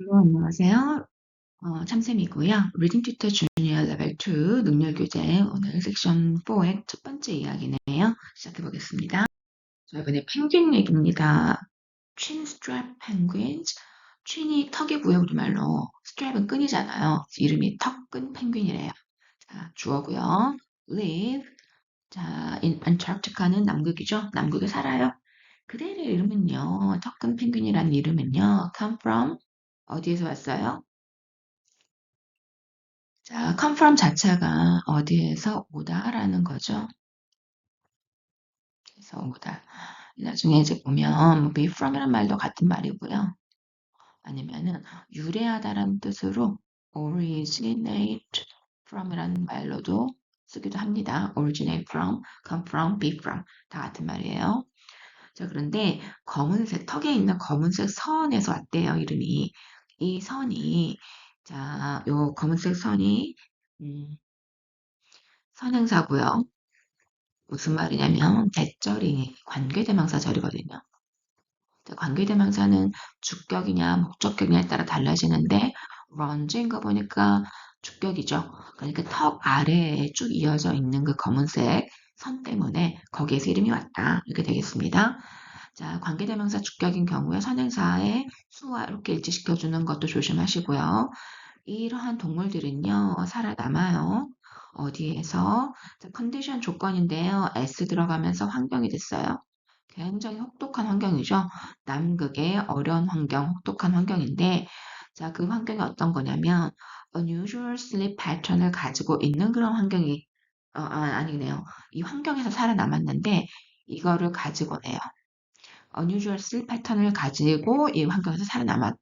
네, 안녕하세요. 어, 참쌤이고요. Reading Tutor Junior Level 2 능률 교재 오늘 섹션 4의 첫 번째 이야기네요. 시작해 보겠습니다. 자, 이번에 펭귄 얘기입니다. Chin strap penguins. chin이 턱이고요, 우리말로. strap은 끈이잖아요. 이름이 턱끈 펭귄이래요. 자, 주어고요. live. 자, in Antarctica는 남극이죠. 남극에 살아요. 그들의 이름은요, 턱끈 펭귄이라는 이름은요, come from 어디에서 왔어요? 자, come from 자체가 어디에서 오다라는 거죠. 그래서 오다. 나중에 이제 보면 뭐 be from이란 말도 같은 말이고요. 아니면은 유래하다라는 뜻으로 originate from이라는 말로도 쓰기도 합니다. originate from, come from, be from 다 같은 말이에요. 자, 그런데 검은색 턱에 있는 검은색 선에서 왔대요, 이름이. 이 선이 자, 요 검은색 선이 음, 선행사고요. 무슨 말이냐면 대절이 관계대명사절이거든요. 관계대명사는 주격이냐 목적격이냐에 따라 달라지는데 런지인 거 보니까 주격이죠. 그러니까 턱 아래에 쭉 이어져 있는 그 검은색 선 때문에 거기에서 이름이 왔다. 이렇게 되겠습니다. 자, 관계대명사 주격인 경우에 선행사의 수와 이렇게 일치시켜주는 것도 조심하시고요. 이러한 동물들은요, 살아남아요. 어디에서? 자, 컨디션 조건인데요. S 들어가면서 환경이 됐어요. 굉장히 혹독한 환경이죠. 남극의 어려운 환경, 혹독한 환경인데, 자, 그 환경이 어떤 거냐면, unusual sleep pattern을 가지고 있는 그런 환경이, 어, 아, 아니네요. 이 환경에서 살아남았는데, 이거를 가지고네요. Unusual sleep pattern을 가지고 이 환경에서 살아남았,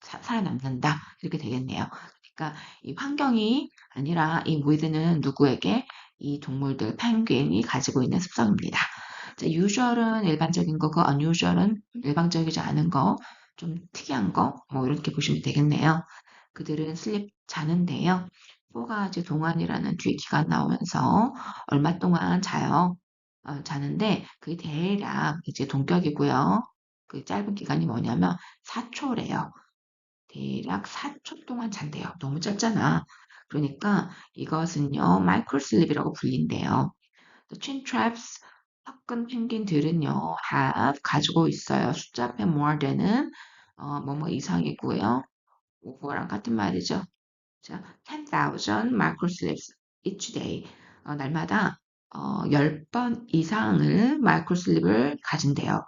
사, 살아남는다. 이렇게 되겠네요. 그러니까 이 환경이 아니라 이 with는 누구에게 이 동물들 펭귄이 가지고 있는 습성입니다. 자, usual은 일반적인 거고 unusual은 일반적이지 않은 거, 좀 특이한 거, 뭐 이렇게 보시면 되겠네요. 그들은 슬립 자는데요. 4가지 동안이라는 뒤에 기간 나오면서 얼마 동안 자요. 어, 자는데 그게 대략 이제 동격이고요. 그 짧은 기간이 뭐냐면 4초래요. 대략 4초 동안 잔대요. 너무 짧잖아. 그러니까 이것은요, 마이크로슬립이라고 불린대요. Twin traps, 섞은 펭귄들은요, have, 가지고 있어요. 숫자 앞에 more than은, 어, 뭐뭐 이상이고요. over랑 같은 말이죠. 자, 10,000 microslips each day. 어, 날마다 어, 10번 이상을 마이크로슬립을 가진대요.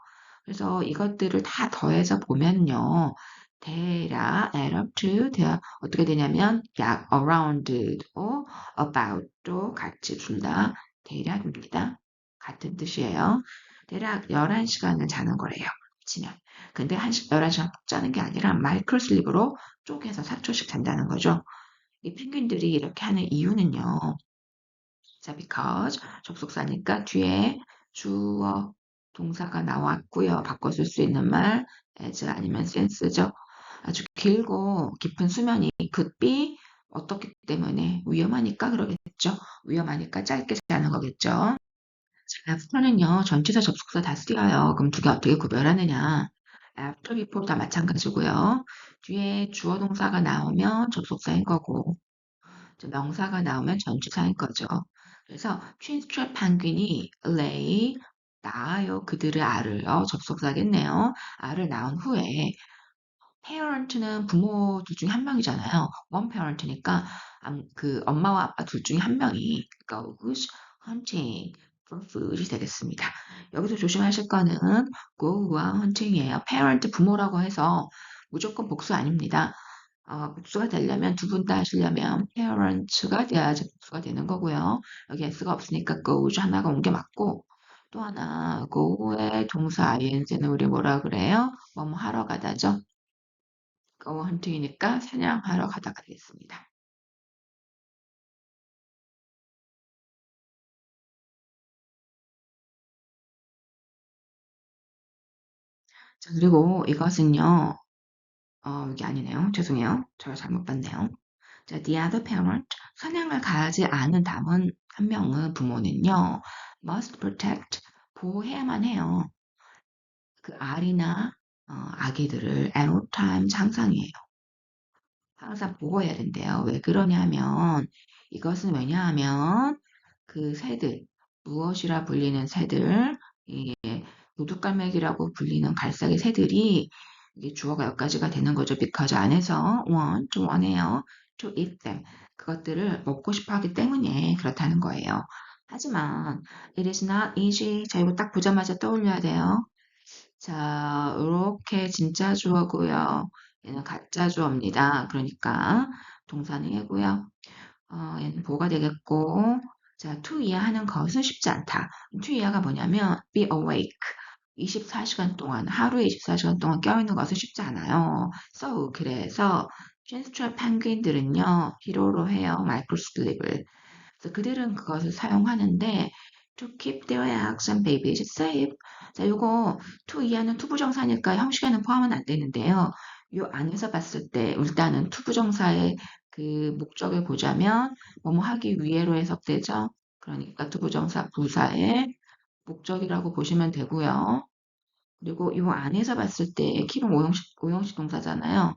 그래서 이것들을 다 더해서 보면요. 대략 add up to 대략 어떻게 되냐면 약 around도 about도 같이 둘다 대략입니다. 같은 뜻이에요. 대략 11시간을 자는 거래요. 치면. 근데 11시간 푹 자는 게 아니라 마이크로 슬립으로 쪼개서 4초씩 잔다는 거죠. 이 펭귄들이 이렇게 하는 이유는요. 자, because 접속사니까 뒤에 주어 동사가 나왔고요. 바꿔 쓸 수 있는 말 as 아니면 sense죠. 아주 길고 깊은 수면이 be 어떻기 때문에 위험하니까 그러겠죠. 위험하니까 짧게 자는 거겠죠. 자, after는요. 전치사 접속사 다 쓰여요. 그럼 두 개 어떻게 구별하느냐. after, before 다 마찬가지고요. 뒤에 주어 동사가 나오면 접속사인 거고 명사가 나오면 전치사인 거죠. 그래서 퀸스트랩 펭귄이 lay 낳아요. 그들을 알을요. 접속사겠네요. 알을 낳은 후에 parent는 부모 둘 중에 한 명이잖아요. one parent니까 그 엄마와 아빠 둘 중에 한 명이 goes hunting for food이 되겠습니다. 여기서 조심하실 거는 go와 hunting이에요. parent 부모라고 해서 무조건 복수 아닙니다. 어, 복수가 되려면 두 분 다 하시려면 parents가 돼야지 복수가 되는 거고요. 여기 s가 없으니까 goes 하나가 옮겨 맞고 또 하나 go의 동사 ing는 우리 뭐라 그래요? 뭐뭐 하러 가다죠. go hunting이니까 사냥하러 가다가 되겠습니다. 자, 그리고 이것은요. 어, 이게 아니네요. 죄송해요. 제가 잘못 봤네요. 자, the other parent, 사냥을 가지 않은 남은 한 명은 부모는요, must protect, 보호해야만 해요. 그 알이나 어, 아기들을 at all times 항상이에요. 항상 보호해야 된대요. 왜 그러냐면 이것은 왜냐하면 그 새들 무엇이라 불리는 새들 이 도둑갈매기라고 불리는 갈색의 새들이 이게 주어가 여기까지가 되는 거죠. because 안에서 want, to 원해요. to eat them. 그것들을 먹고 싶어 하기 때문에 그렇다는 거예요. 하지만 it is not easy. 자, 이거 딱 보자마자 떠올려야 돼요. 자, 이렇게 진짜 주어고요. 얘는 가짜 주어입니다. 그러니까 동사는 얘고요. 어, 얘는 보가 되겠고 자, to 이해하는 것은 쉽지 않다. to 이해가 뭐냐면 be awake. 24시간 동안, 하루에 24시간 동안 껴있는 것은 쉽지 않아요. so, 그래서 젠스트럴 펭귄들은요, 필요로 해요. 마이크로슬립을. 그래서 그들은 그것을 사용하는데 to keep their eggs and babies safe. 자, 요거 to 이하는 투부정사니까 형식에는 포함은 안 되는데요. 요 안에서 봤을 때 일단은 투부정사의 그 목적을 보자면 뭐뭐 하기 위해로 해석되죠. 그러니까 투부정사 부사의 목적이라고 보시면 되고요. 그리고 요 안에서 봤을 때 킵은 오형식, 오형식 동사잖아요.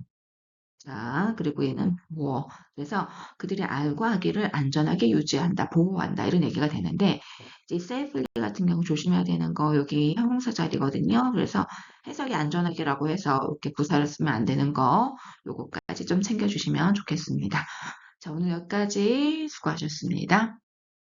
자, 그리고 얘는 뭐. 그래서 그들이 알고 하기를 안전하게 유지한다, 보호한다, 이런 얘기가 되는데, 이제 safely 같은 경우 조심해야 되는 거, 여기 형용사 자리거든요. 그래서 해석이 안전하게라고 해서 이렇게 부사를 쓰면 안 되는 거, 요거까지 좀 챙겨주시면 좋겠습니다. 자, 오늘 여기까지 수고하셨습니다.